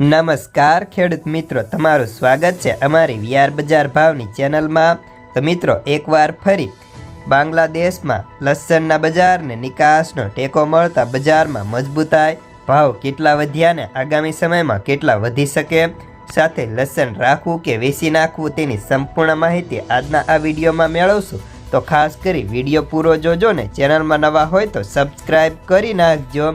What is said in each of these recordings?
નમસ્કાર, ખેડૂત મિત્રો. તમારું સ્વાગત છે અમારી વિયાર બજાર ભાવની ચેનલમાં. તો મિત્રો, એકવાર ફરી બાંગ્લાદેશમાં લસણના બજારને નિકાસનો ટેકો મળતા બજારમાં મજબૂતાઈ, ભાવ કેટલા વધ્યા ને આગામી સમયમાં કેટલા વધી શકે? સાથે લસણ રાખવું કે વેચી નાખવું તેની સંપૂર્ણ માહિતી આજના આ વિડીયોમાં મેળવશું. તો ખાસ કરી વીડિયો પૂરો જોજો ને. ચેનલમાં નવા હોય તો સબસ્ક્રાઈબ કરી નાખજો.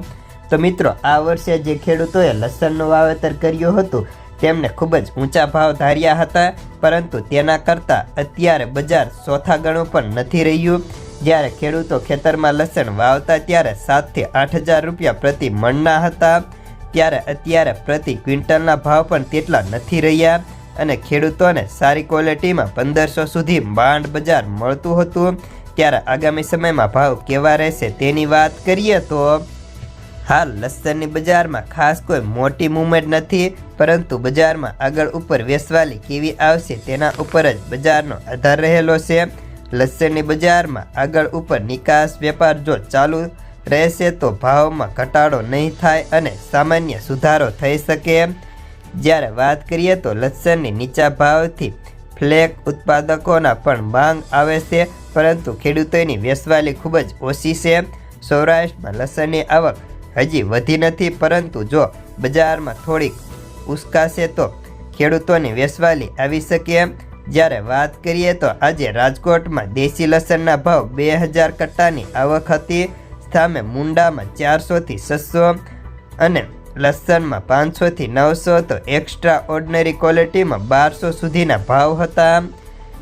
તો મિત્રો, આ વર્ષે જે ખેડૂતોએ લસણનું વાવેતર કર્યું હતું, તેમને ખૂબ જ ઊંચા ભાવ ધાર્યા હતા, પરંતુ તેના કરતાં અત્યારે બજાર ચોથા ગણું પણ નથી રહ્યું. જ્યારે ખેડૂતો ખેતરમાં લસણ વાવતા ત્યારે સાતથી આઠ હજાર રૂપિયા પ્રતિ મણના હતા, ત્યારે અત્યારે પ્રતિ ક્વિન્ટલના ભાવ પણ તેટલા નથી રહ્યા અને ખેડૂતોને સારી ક્વોલિટીમાં પંદરસો સુધી માંડ બજાર મળતું હતું. ત્યારે આગામી સમયમાં ભાવ કેવા રહેશે તેની વાત કરીએ તો હાલ લસણની બજારમાં ખાસ કોઈ મોટી મૂવમેન્ટ નથી, પરંતુ બજારમાં આગળ ઉપર વેસવાલી કેવી આવશે તેના ઉપર જ બજારનો આધાર રહેલો છે. લસણની બજારમાં આગળ ઉપર નિકાસ વેપાર જો ચાલુ રહેશે તો ભાવમાં ઘટાડો નહીં થાય અને સામાન્ય સુધારો થઈ શકે. જ્યારે વાત કરીએ તો લસણની નીચા ભાવથી ફ્લેક ઉત્પાદકોના પણ માંગ આવે છે, પરંતુ ખેડૂતોની વેસવાલી ખૂબ જ ઓછી છે. સૌરાષ્ટ્રમાં લસણની આવક હજી વધી નથી, પરંતુ જો બજારમાં થોડીક ઉસકાશે તો ખેડૂતોની વેસવાલી આવી શકે એમ. જ્યારે વાત કરીએ તો આજે રાજકોટમાં દેશી લસણના ભાવ બે હજાર કટ્ટાની આવક હતી. સામે મુંડામાં ચારસોથી છસો અને લસણમાં પાંચસોથી નવસો, તો એક્સ્ટ્રા ઓર્ડિનરી ક્વોલિટીમાં બારસો સુધીના ભાવ હતા.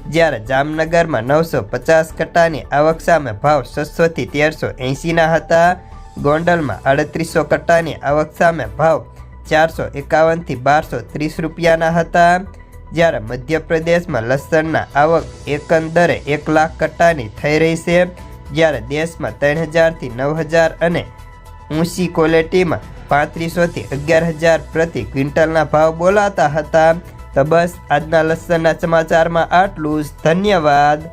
જ્યારે જામનગરમાં નવસો પચાસ કટ્ટાની આવક સામે ભાવ છસોથી તેરસો એંશીના હતા. ગોંડલમાં અડત્રીસો કટ્ટાની આવક સામે ભાવ ચારસો એકાવનથી બારસો ત્રીસ રૂપિયાના હતા. જ્યારે મધ્યપ્રદેશમાં લસણના આવક એકંદરે એક લાખ કટ્ટાની થઈ રહી છે. જ્યારે દેશમાં ત્રણ હજારથી નવ હજાર અને ઊંચી ક્વોલિટીમાં પાંત્રીસોથી અગિયાર હજાર પ્રતિ ક્વિન્ટલના ભાવ બોલાતા હતા. તો બસ આજના લસણના સમાચારમાં આટલું જ. ધન્યવાદ.